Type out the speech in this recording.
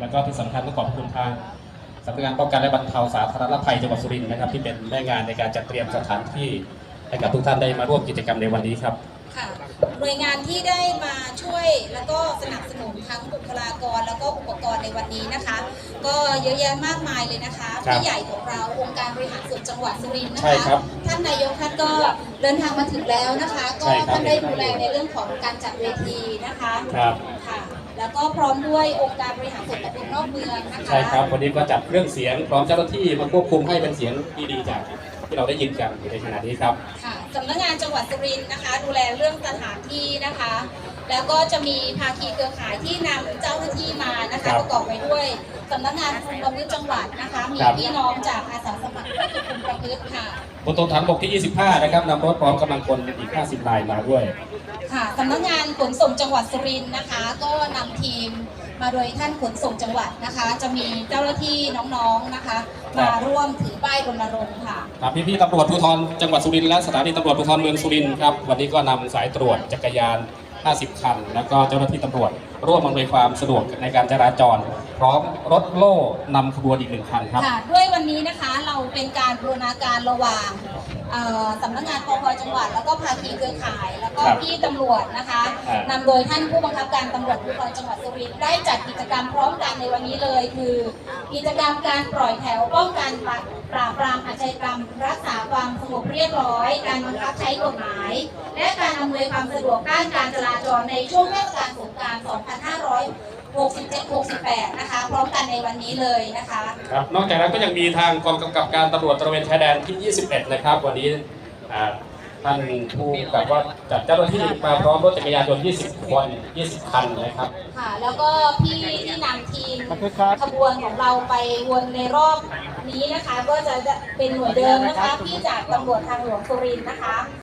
แล้วก็ที่สำคัญต้องขอบคุณทางสำนักงานป้องกันและบรรเทาสาธารณภัยจังหวัดสุรินทร์นะครับ ที่เป็นแม่งานในการจัดเตรียมสถานที่ให้กับทุกท่านได้มาร่วมกิจกรรมในวันนี้ครับค่ะหน่วยงานที่ได้มาช่วยแล้วก็สนับสนุนทั้งบุคลากรแล้วก็อุปกรณ์ในวันนี้นะคะ ก็เยอะแยะมากมายเลยนะคะครับพี่ใหญ่ของเราองค์การบริหารส่วนจังหวัดสุรินทร์นะใช่คะครับท่านนายกท่านก็เดินทางมาถึงแล้วนะคะ ก็ใช่ครับท่านได้ดูแลในเรื่องของการจัดเวทีนะคะครับค่ะ แล้วก็พร้อมด้วยองค์การบริหารส่วนตำบลนอกเมืองนะคะ ใช่ครับวันนี้ก็จัดเครื่องเสียงพร้อมเจ้าหน้าที่มาควบคุมให้เป็นเสียงดีๆจากที่เราได้ยินกันอยู่ในขณะนี้ครับ ค่ะสำนักงานจังหวัดสุรินทร์นะคะ ดูแลเรื่องสถานที่นะคะ แล้วก็จะมีภาคีเครือข่ายที่นำเจ้าหน้าที่มานะครัคะบประกอบไปด้วยสำนักงานคุมประพฤติจังหวัดนะคะ มีครับพี่น้องจากอาสาสมัครผู้ควบคุมประพฤติค่ะบนตรงฐานบกที่ 25 นะครับนำรถพร้อมกำลังพลอีก 50นายมาด้วย ค่ะสำนักงานขนส่งจังหวัดสุรินทร์นะคะ ก็นำทีมมาโดยท่านขนส่งจังหวัดนะคะ จะมีเจ้าหน้าที่น้องๆนะคะครัมาบร่วมถือป้ายรณรงค์ค่ะครับพี่ๆตำรวจภูธรจังหวัดสุรินทร์และสถานีตำรวจภูธรเมืองสุรินทร์ครับวันนี้ก็นำสายตรวจจักรยาน 50 คัน แล้วก็เจ้าหน้าที่ตำรวจ ร่วมอำนวยความสะดวกในการจราจร พร้อมรถโล่นำขบวนอีกหนึ่งคันครับ ค่ะ ด้วยวันนี้นะคะเราเป็นการบูรณาการระหว่างเอ่อสำนักงานปพจังหวัด แล้วก็ภาคีเครือข่าย แล้วก็ครับพี่ตำรวจนะคะครับ นำโดยท่านผู้บังคับการตำรวจภูธรจังหวัดสุรินทร์ได้จัดกิจกรรมพร้อมกันในวันนี้เลย คือ กิจกรรมการปล่อยแถวป้องกันปราบปราบปรามอาชญากรรม รักษาความสงบ เรียบร้อย การบังคับใช้กฎหมาย และการอำนวยความสะดวกด้านการจราจรในช่วงเทศกาลสงกรานต์2567-68 นะคะ พร้อมกันในวันนี้เลยนะคะ ครับ นอกจากนั้นก็ยังมีทางกองกำกับการตำรวจตระเวนชายแดนที่ 21 นะครับ วันนี้อ่าท่านผู้กำกับว่าจัดเจ้าหน้าที่มาพร้อมรถจักรยานยนต์ 20 คน 20 คันนะครับ ค่ะ แล้วก็พี่ที่นำทีมขบวนของเราไปวนในรอบ นี้นะคะก็จะเป็นหน่วยเดิมนะคะที่จากตำรวจทางหลวงสุรินทร์นะคะ